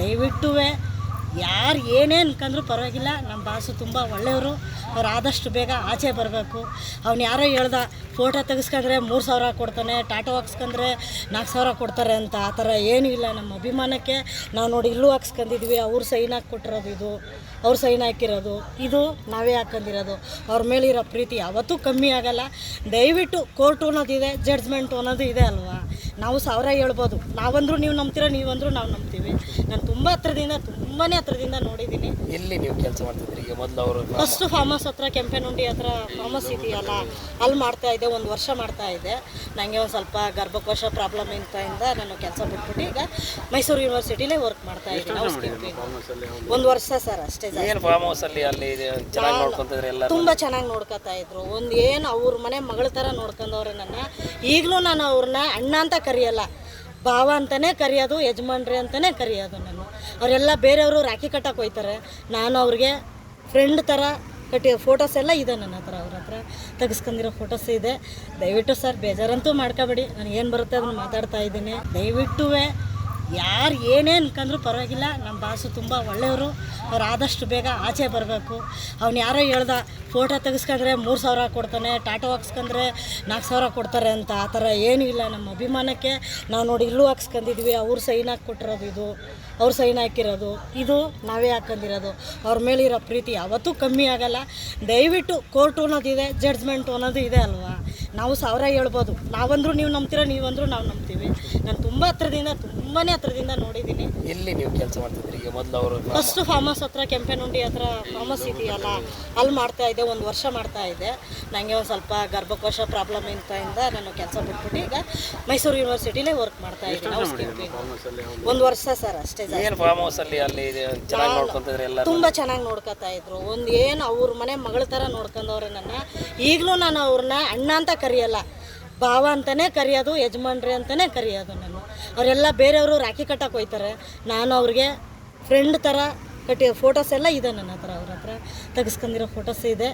ದಯವಿಟ್ಟು ಯಾರು ಏನೇ ಅನ್ಕಂದ್ರೂ ಪರವಾಗಿಲ್ಲ ನಮ್ಮ ಬಾಸು ತುಂಬ ಒಳ್ಳೆಯವರು. ಅವ್ರು ಆದಷ್ಟು ಬೇಗ ಆಚೆ ಬರಬೇಕು. ಅವ್ನು ಯಾರೋ ಹೇಳ್ದ, ಫೋಟೋ ತೆಗೆಸ್ಕೊಂಡ್ರೆ ಮೂರು ಸಾವಿರ ಕೊಡ್ತಾನೆ, ಟಾಟೋ ಹಾಕ್ಸ್ಕೊಂಡ್ರೆ ನಾಲ್ಕು ಸಾವಿರ ಕೊಡ್ತಾರೆ ಅಂತ. ಆ ಥರ ಏನೂ ಇಲ್ಲ ನಮ್ಮ ಅಭಿಮಾನಕ್ಕೆ. ನಾವು ನೋಡಿ ಇಲ್ಲೂ ಹಾಕ್ಸ್ಕೊಂಡಿದ್ವಿ ಅವ್ರು ಸೈನ್ ಹಾಕಿ ಕೊಟ್ಟಿರೋದು ಇದು, ಅವ್ರು ಸೈನ್ ಹಾಕಿರೋದು. ಇದು ನಾವೇ ಹಾಕೊಂಡಿರೋದು ಅವ್ರ ಮೇಲಿರೋ ಪ್ರೀತಿ ಯಾವತ್ತೂ ಕಮ್ಮಿ ಆಗಲ್ಲ. ದಯವಿಟ್ಟು ಕೋರ್ಟು ಅನ್ನೋದಿದೆ, ಜಡ್ಜ್ಮೆಂಟು ಅನ್ನೋದು ಇದೆ ಅಲ್ವಾ? ನಾವು ಸಾವಿರ ಹೇಳ್ಬೋದು. ನಾವಂದ್ರೂ ನೀವು ನಂಬ್ತೀರ, ನೀವಂದ್ರೂ ನಾವು ನಂಬ್ತೀವಿ. ನಾನು ತುಂಬ ಹತ್ರದಿಂದ ತುಂಬಾ ಹತ್ರದಿಂದ ನೋಡಿದ್ದೀನಿ ಎಲ್ಲಿ ನೀವು ಕೆಲಸ ಮಾಡ್ತಿದ್ರಿ ಈಗ ಮೊದಲು ಅವರು ಫಸ್ಟ್ ಫಾರ್ಮಸ್ ಹತ್ರ ಕೆಂಪೇನುಂಡಿ ಹತ್ರ ಫಾರ್ಮಸ್ ಇದೆಯಲ್ಲ ಅಲ್ಲಿ ಮಾಡ್ತಾ ಇದ್ದೆ ಒಂದು ವರ್ಷ ಮಾಡ್ತಾ ಇದ್ದೆ. ನನಗೆ ಒಂದು ಸ್ವಲ್ಪ ಗರ್ಭಕೋಶ ಪ್ರಾಬ್ಲಮ್ ಇಂದ ನಾನು ಕೆಲಸ ಬಿಟ್ಬಿಟ್ಟು ಈಗ ಮೈಸೂರು ಯೂನಿವರ್ಸಿಟಿಲೇ ವರ್ಕ್ ಮಾಡ್ತಾ ಇದ್ದೀನಿ. ಒಂದು ವರ್ಷ ಸರ್ ಅಷ್ಟೇ ಏನು ಫಾರ್ಮ್ ಅಲ್ಲಿ ಅಲ್ಲಿ ಚೆನ್ನಾಗಿ ನೋಡ್ಕೊಂತಿದ್ರಿ ಎಲ್ಲ ತುಂಬ ಚೆನ್ನಾಗಿ ನೋಡ್ಕೊತಾ ಇದ್ರು. ಒಂದು ಏನು ಅವ್ರ ಮನೆ ಮಗಳ ಥರ ನೋಡ್ಕೊಂಡವ್ರೆ ನನ್ನ. ಈಗಲೂ ನಾನು ಅವ್ರನ್ನ ಅಣ್ಣ ಅಂತ ಕರೆಯಲ್ಲ. ಭಾವ ಅಂತಲೇ ಕರೆಯೋದು, ಯಜಮಾನ್ರಿ ಅಂತಲೇ ಕರೆಯೋದು ನಾನು ಅವರೆಲ್ಲ ಬೇರೆಯವರು ರಾಖಿ ಕಟ್ಟಕ್ಕೆ ಹೋಯ್ತಾರೆ. ನಾನು ಅವ್ರಿಗೆ ಫ್ರೆಂಡ್ ಥರ ಕಟ್ಟಿ ಫೋಟೋಸ್ ಎಲ್ಲ ಇದೆ ನನ್ನ ಹತ್ರ, ಅವ್ರ ಹತ್ರ ತೆಗೆಸ್ಕೊಂಡಿರೋ ಫೋಟೋಸ್ ಇದೆ. ದಯವಿಟ್ಟು ಸರ್ ಬೇಜಾರಂತೂ ಮಾಡ್ಕೋಬೇಡಿ. ನನಗೇನು ಬರುತ್ತೆ ಅದನ್ನು ಮಾತಾಡ್ತಾ ಇದ್ದೀನಿ. ದಯವಿಟ್ಟು ಯಾರು ಏನೇ ಅನ್ಕಂದ್ರೂ ಪರವಾಗಿಲ್ಲ. ನಮ್ಮ ಬಾಸು ತುಂಬ ಒಳ್ಳೆಯವರು. ಅವ್ರು ಆದಷ್ಟು ಬೇಗ ಆಚೆ ಬರಬೇಕು. ಅವ್ನು ಯಾರೋ ಹೇಳ್ದ, ಫೋಟೋ ತೆಗೆಸ್ಕೊಂಡ್ರೆ ಮೂರು ಸಾವಿರ ಕೊಡ್ತಾನೆ, ಟಾಟೋ ಹಾಕ್ಸ್ಕೊಂಡ್ರೆ ನಾಲ್ಕು ಸಾವಿರ ಕೊಡ್ತಾರೆ ಅಂತ. ಆ ಥರ ಏನೂ ಇಲ್ಲ ನಮ್ಮ ಅಭಿಮಾನಕ್ಕೆ. ನಾವು ನೋಡಿ ಇಲ್ಲೂ ಹಾಕ್ಸ್ಕೊಂಡಿದ್ವಿ ಅವ್ರು ಸೈನ್ ಹಾಕಿ ಕೊಟ್ಟಿರೋದು ಇದು, ಅವ್ರು ಸೈನ್ ಹಾಕಿರೋದು. ಇದು ನಾವೇ ಹಾಕೊಂಡಿರೋದು ಅವ್ರ ಮೇಲಿರೋ ಪ್ರೀತಿ ಯಾವತ್ತೂ ಕಮ್ಮಿ ಆಗಲ್ಲ. ದಯವಿಟ್ಟು ಕೋರ್ಟು ಅನ್ನೋದಿದೆ ಜಡ್ಜ್ಮೆಂಟು ಅನ್ನೋದು ಇದೆ ಅಲ್ವಾ? ನಾವು ಸಾವಿರ ಹೇಳ್ಬೋದು. ನಾವಂದರೂ ನೀವು ನಂಬ್ತೀರ, ನೀವಂದ್ರೂ ನಾವು ನಂಬ್ತೀವಿ. ನಾನು ತುಂಬ ಹತ್ರದಿಂದ ತುಂಬಾನೇ ಹತ್ರದಿಂದ ನೋಡಿದ್ದೀನಿ. ಎಲ್ಲಿ ನೀವು ಕೆಲಸ ಮಾಡ್ತಿದ್ರಿ ಈಗ ಮೊದಲು ಅವರು ಫಸ್ಟ್ ಫಾರ್ಮಸ್ ಹತ್ರ ಕೆಂಪೇನುಂಡಿ ಹತ್ರ ಫಾರ್ಮಸ್ ಇದೆಯಲ್ಲ ಅಲ್ಲಿ ಮಾಡ್ತಾ ಇದ್ದೆ ಒಂದು ವರ್ಷ ಮಾಡ್ತಾ ಇದ್ದೆ. ನನಗೆ ಒಂದು ಸ್ವಲ್ಪ ಗರ್ಭಕೋಶ ಪ್ರಾಬ್ಲಮ್ ಇಂದ ನಾನು ಕೆಲಸ ಬಿಟ್ಬಿಟ್ಟು ಈಗ ಮೈಸೂರು ಯೂನಿವರ್ಸಿಟಿಲೇ ವರ್ಕ್ ಮಾಡ್ತಾ ಇದ್ದೀನಿ. ಒಂದು ವರ್ಷ ಸರ್ ಅಷ್ಟೇ ಫಾರ್ಮ್ ಹೌಸ್ ಅಲ್ಲಿ ಅಲ್ಲಿ ತುಂಬ ಚೆನ್ನಾಗಿ ನೋಡ್ಕೊತಾ ಇದ್ರು. ಒಂದು ಏನು ಅವ್ರ ಮನೆ ಮಗಳ ಥರ ನೋಡ್ಕೊಂಡವ್ರೆ ನನ್ನ. ಈಗಲೂ ನಾನು ಅವ್ರನ್ನ ಅಣ್ಣ ಅಂತ ಕರೆಯಲ್ಲ. ಭಾವ ಅಂತಲೇ ಕರೆಯೋದು, ಯಜಮಾನ್ರಿ ಅಂತಲೇ ಕರೆಯೋದು ನಾನು ಅವರೆಲ್ಲ ಬೇರೆಯವರು ರಾಖಿ ಕಟ್ಟಕ್ಕೆ ಹೋಯ್ತಾರೆ. ನಾನು ಅವ್ರಿಗೆ ಫ್ರೆಂಡ್ ಥರ ಕಟ್ಟಿ ಫೋಟೋಸ್ ಎಲ್ಲ ಇದೆ ನನ್ನ ಹತ್ರ, ಅವ್ರ ಹತ್ರ ತೆಗೆಸ್ಕೊಂಡಿರೋ ಫೋಟೋಸ್ ಇದೆ.